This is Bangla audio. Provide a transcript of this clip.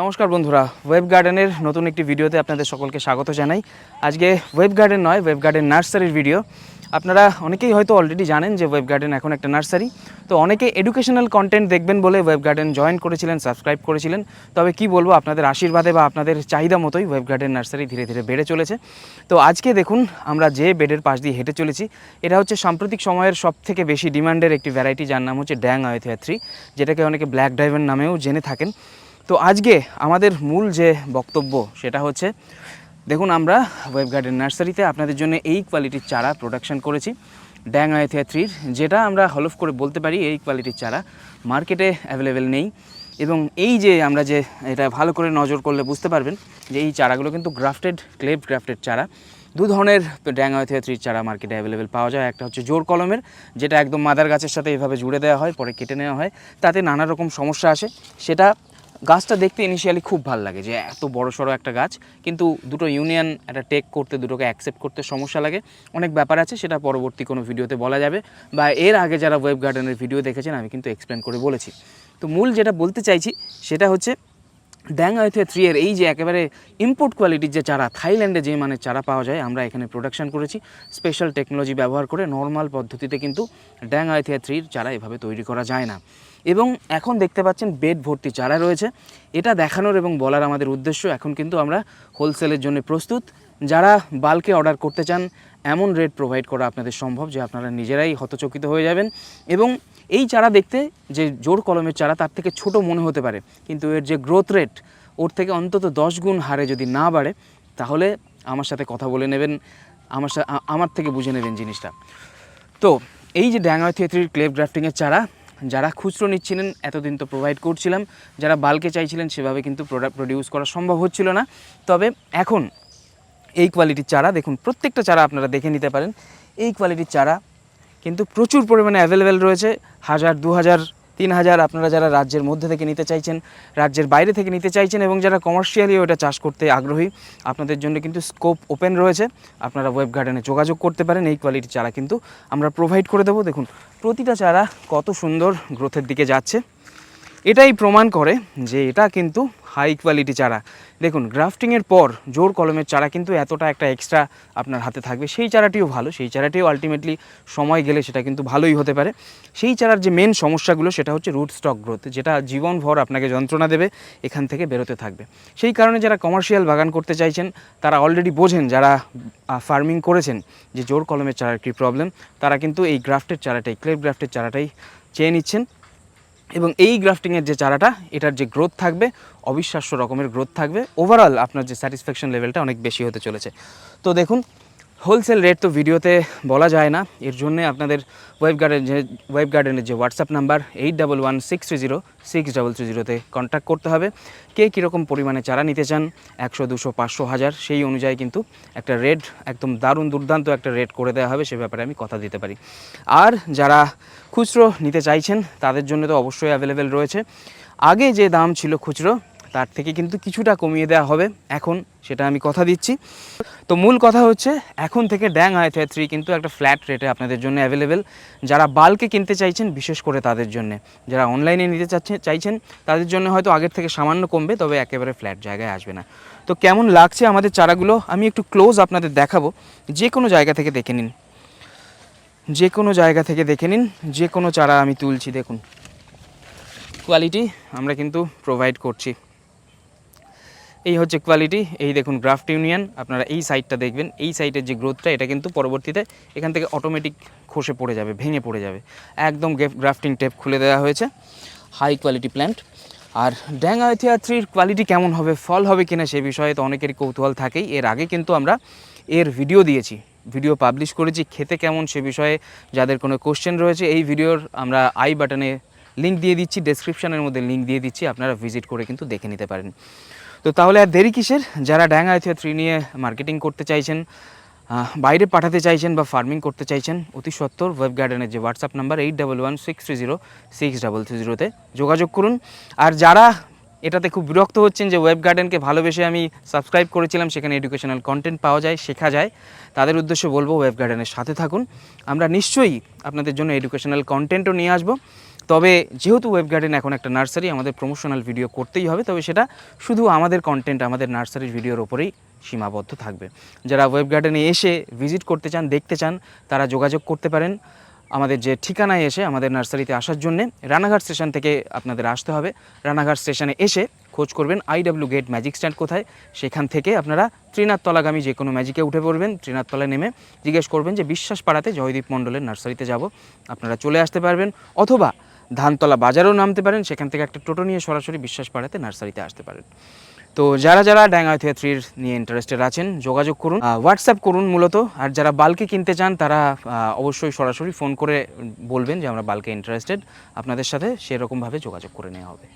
নমস্কার বন্ধুরা ওয়েব গার্ডেনের নতুন একটি ভিডিওতে আপনাদের সকলকে স্বাগত জানাই। আজকে ওয়েব গার্ডেন নয় ওয়েব গার্ডেন নার্সারির ভিডিও আপনারা অনেকেই হয়তো অলরেডি জানেন যে ওয়েব গার্ডেন এখন একটা নার্সারি তো অনেকে এডুকেশনাল কন্টেন্ট দেখবেন বলে ওয়েব গার্ডেন জয়েন করেছিলেন সাবস্ক্রাইব করেছিলেন। তবে কি বলব, আপনাদের আশীর্বাদে বা আপনাদের চাহিদা মতোই ওয়েব গার্ডেন নার্সারি ধীরে ধীরে বেড়ে চলেছে। তো আজকে দেখুন, আমরা যে বেডের পাশ দিয়ে হেঁটে চলেছি, এটা হচ্ছে সাম্প্রতিক সময়ের সব থেকে বেশি ডিমান্ডের একটি ভ্যারাইটি যার নাম হচ্ছে ড্যাং আয়থিয়া থ্রি যেটাকে অনেকে ব্ল্যাক ডাইভেন নামেও জেনে থাকেন। আজকে আমাদের মূল যে বক্তব্য সেটা হচ্ছে, দেখুন আমরা ওয়েব গার্ডেন নার্সারিতে আপনাদের জন্য এই কোয়ালিটির চারা প্রোডাকশন করেছি ড্যাং আয়থিয়া থ্রির, যেটা আমরা হলফ করে বলতে পারি এই কোয়ালিটির চারা মার্কেটে অ্যাভেলেবেল নেই। এবং এই যে আমরা যে এটা ভালো করে নজর করলে বুঝতে পারবেন যে এই চারাগুলো কিন্তু গ্রাফটেড ক্লেভ গ্রাফটেড চারা। দু ধরনের ড্যাং আয়থিয়া থ্রির চারা মার্কেটে অ্যাভেলেবেল পাওয়া যায়। একটা হচ্ছে জোর কলমের, যেটা একদম মাদার গাছের সাথে এভাবে জুড়ে দেওয়া হয়, পরে কেটে নেওয়া হয়। তাতে নানা রকম সমস্যা আসে। সেটা গাছটা দেখতে ইনিশিয়ালি খুব ভালো লাগে যে এত বড় সড়ো একটা গাছ, কিন্তু দুটো ইউনিয়ন একটা টেক করতে, দুটোকে অ্যাকসেপ্ট করতে সমস্যা লাগে। অনেক ব্যাপার আছে, সেটা পরবর্তী কোনো ভিডিওতে বলা যাবে। বা এর আগে যারা ওয়েব গার্ডেনের ভিডিও দেখেছেন, আমি কিন্তু এক্সপ্লেন করে বলেছি। তো মূল যেটা বলতে চাইছি, সেটা হচ্ছে ড্যাং আয়থে থ্রি এর। এই যে একেবারে ইম্পোর্ট কোয়ালিটির যে চারা থাইল্যান্ডে যে মানের চারা পাওয়া যায়, আমরা এখানে প্রোডাকশন করেছি। স্পেশাল টেকনোলজি ব্যবহার করে নর্মাল পদ্ধতিতে কিন্তু ড্যাং আয়থিয়া থ্রির চারা এভাবে তৈরি করা যায় না। এবং এখন দেখতে পাচ্ছেন বেড ভর্তি চারা রয়েছে। এটা দেখানোর এবং বলার আমাদের উদ্দেশ্য, এখন কিন্তু আমরা হোলসেলের জন্য প্রস্তুত। যারা বাল্কে অর্ডার করতে চান, এমন রেট প্রোভাইড করা আপনাদের সম্ভব যে আপনারা নিজেরাই হতচকিত হয়ে যাবেন। এবং এই চারা দেখতে যে জোর কলমের চারা, তার থেকে ছোট মনে হতে পারে। কিন্তু এর যে গ্রোথ রেট ওর থেকে অন্তত দশ গুণ হারে যদি না বাড়ে, তাহলে আমার সাথে কথা বলে নেবেন, আমার আমার থেকে বুঝে নেবেন জিনিসটা। তো, এই যে ড্যাঙ্গা থিয়েটারির ক্লেভ গ্রাফটিংয়ের চারা, যারা খুচরো নিচ্ছিলেন, এতদিন তো প্রোভাইড করছিলাম, যারা বাল্কে চাইছিলেন, সেভাবে কিন্তু প্রোডাক্ট প্রডিউস করা সম্ভব হচ্ছিল না। তবে এখন এই কোয়ালিটির চারা, দেখুন, প্রত্যেকটা চারা আপনারা দেখে নিতে পারেন। এই কোয়ালিটির চারা কিন্তু প্রচুর পরিমাণে অ্যাভেলেবেল রয়েছে। হাজার দু হাজার তিন হাজার আপনারা যারা রাজ্যের মধ্যে থেকে নিতে চাইছেন, রাজ্যের বাইরে থেকে নিতে চাইছেন এবং যারা কমার্শিয়ালি ওটা চাষ করতে আগ্রহী, আপনাদের জন্য কিন্তু স্কোপ ওপেন রয়েছে। আপনারা ওয়েব গার্ডেনে যোগাযোগ করতে পারেন, এই কোয়ালিটির চারা কিন্তু আমরা প্রোভাইড করে দেবো। দেখুন, প্রতিটা চারা কত সুন্দর গ্রোথের দিকে যাচ্ছে। এটাই প্রমাণ করে যে এটা কিন্তু হাই কোয়ালিটি চারা। দেখুন গ্রাফটিংয়ের পর জোর কলমের চারা কিন্তু এতটা একটা এক্সট্রা আপনার হাতে থাকবে। সেই চারাটিও ভালো, সেই চারাটিও আলটিমেটলি সময় গেলে সেটা কিন্তু ভালোই হতে পারে। সেই চারার যে মেন সমস্যাগুলো, সেটা হচ্ছে রুট স্টক গ্রোথ যেটা জীবনভর আপনাকে যন্ত্রণা দেবে, এখান থেকে বেরোতে থাকবে। সেই কারণে যারা কমার্শিয়াল বাগান করতে চাইছেন, তারা অলরেডি বোঝেন, যারা ফার্মিং করেছেন যে জোর কলমের চারার কী প্রবলেম তারা কিন্তু এই গ্রাফটের চারাটাই ক্লেপ গ্রাফটের চারাটাই চেয়ে নিচ্ছেন। এবং এই গ্রাফটিংয়ের যে চারাটা, এটার যে গ্রোথ থাকবে, অবিশ্বাস্য রকমের গ্রোথ থাকবে। ওভারঅল আপনার যে স্যাটিসফ্যাকশন লেভেলটা অনেক বেশি হতে চলেছে। তো দেখুন হোলসেল রেট তো ভিডিওতে বলা যায় না। এর জন্যে আপনাদের ওয়েব গার্ডেন যে ওয়েব গার্ডেনের যে WhatsApp number eight double one six three zero six double three জিরোতে কন্ট্যাক্ট করতে হবে। কে কীরকম পরিমাণে চারা নিতে চান, একশো, দুশো, পাঁচশো, হাজার, সেই অনুযায়ী কিন্তু একটা রেট, একদম দারুণ দুর্দান্ত একটা রেট করে দেওয়া হবে, সে ব্যাপারে আমি কথা দিতে পারি। আর যারা খুচরো নিতে চাইছেন, তাদের জন্য তো অবশ্যই অ্যাভেলেবেল রয়েছে। আগে যে দাম ছিল খুচরো তার থেকে কিন্তু কিছুটা কমিয়ে দেওয়া হবে। এখন সেটা আমি কথা দিচ্ছি। তো মূল কথা হচ্ছে, এখন থেকে ড্যাং আয়থা থ্রি কিন্তু একটা ফ্ল্যাট রেটে আপনাদের জন্য অ্যাভেলেবেল যারা বাল্কে কিনতে চাইছেন, বিশেষ করে তাদের জন্য। যারা অনলাইনে নিতে চাচ্ছে, চাইছেন, তাদের জন্য হয়তো আগের থেকে সামান্য কমবে, তবে একেবারে ফ্ল্যাট জায়গায় আসবে না। তো কেমন লাগছে আমাদের চারাগুলো, আমি একটু ক্লোজ আপনাদের দেখাবো। যে কোনো জায়গা থেকে দেখে নিন। যে কোনো জায়গা থেকে দেখে নিন। যে কোনো চারা আমি তুলছি, দেখুন। কোয়ালিটি আমরা কিন্তু প্রোভাইড করছি। এই হচ্ছে কোয়ালিটি এই দেখুন গ্রাফট ইউনিয়ন আপনারা এই সাইডটা দেখবেন, এই সাইডের যে গ্রোথটা এটা কিন্তু পরবর্তীতে এখান থেকে অটোমেটিক খসে পড়ে যাবে, ভেঙে পড়ে যাবে। একদম গ্রাফটিং টেপ খুলে দেওয়া হয়েছে হাই কোয়ালিটি প্ল্যান্ট আর ড্যাং আয়থিয়া থ্রির কোয়ালিটি কেমন হবে, ফল হবে কিনা সে বিষয়ে তো অনেকেরই কৌতূহল থাকেই। এর আগে কিন্তু আমরা এর ভিডিও দিয়েছি ভিডিও পাবলিশ করেছি, খেতে কেমন সে বিষয়ে যাদের কোনো কোশ্চেন রয়েছে, এই ভিডিওর আমরা আই বাটনে লিঙ্ক দিয়ে দিচ্ছি ডেসক্রিপশনের মধ্যে লিঙ্ক দিয়ে দিচ্ছি, আপনারা ভিজিট করে কিন্তু দেখে নিতে পারেন। তো তাহলে আর দেরি কিসের? যারা ড্যাঙ্গা আইথিয়া থ্রি নিয়ে মার্কেটিং করতে চাইছেন বাইরে পাঠাতে চাইছেন বা ফার্মিং করতে চাইছেন, অতি সত্তর ওয়েব গার্ডেনের যে WhatsApp number eight double one six three zero six double three জিরোতে যোগাযোগ করুন। আর যারা এটাতে খুব বিরক্ত হচ্ছেন যে ওয়েব গার্ডেনকে ভালোবেসে আমি সাবস্ক্রাইব করেছিলাম, সেখানে এডুকেশনাল কন্টেন্ট পাওয়া যায়, শেখা যায়, তাদের উদ্দেশ্যে বলব ওয়েব গার্ডেনের সাথে থাকুন। আমরা নিশ্চয়ই আপনাদের জন্য এডুকেশনাল কন্টেন্টও নিয়ে আসব। তবে যেহেতু ওয়েব গার্ডেন এখন একটা নার্সারি, আমাদের প্রমোশনাল ভিডিও করতেই হবে, তবে সেটা শুধু আমাদের কন্টেন্ট আমাদের নার্সারির ভিডিওর ওপরেই সীমাবদ্ধ থাকবে। যারা ওয়েব গার্ডেনে এসে ভিজিট করতে চান, দেখতে চান, তারা যোগাযোগ করতে পারেন আমাদের যে ঠিকানায় এসে আমাদের নার্সারিতে আসার জন্যে। রানাঘাট স্টেশন থেকে আপনাদের আসতে হবে। রানাঘাট স্টেশনে এসে খোঁজ করবেন আইডাব্লিউ গেট ম্যাজিক স্ট্যান্ড কোথায়? সেখান থেকে আপনারা ত্রিনাথতলাগামী যে কোনো ম্যাজিকে উঠে পড়বেন, ত্রিনাথতলায় নেমে জিজ্ঞেস করবেন যে বিশ্বাস পাড়াতে জয়দীপ মণ্ডলের নার্সারিতে যাব। আপনারা চলে আসতে পারবেন। অথবা ধানতলা বাজারেও নামতে পারেন, সেখান থেকে একটা টোটো নিয়ে সরাসরি বিশ্বাস পাড়াতে নার্সারিতে আসতে পারেন। তো যারা যারা ড্যাঙ্গা থিয়েট্রির নিয়ে ইন্টারেস্টেড আছেন, যোগাযোগ করুন হোয়াটসঅ্যাপ করুন মূলত, আর যারা বাল্কে কিনতে চান, তারা অবশ্যই সরাসরি ফোন করে বলবেন যে আমরা বাল্কে ইন্টারেস্টেড আপনাদের সাথে সেরকমভাবে যোগাযোগ করে নেওয়া হবে।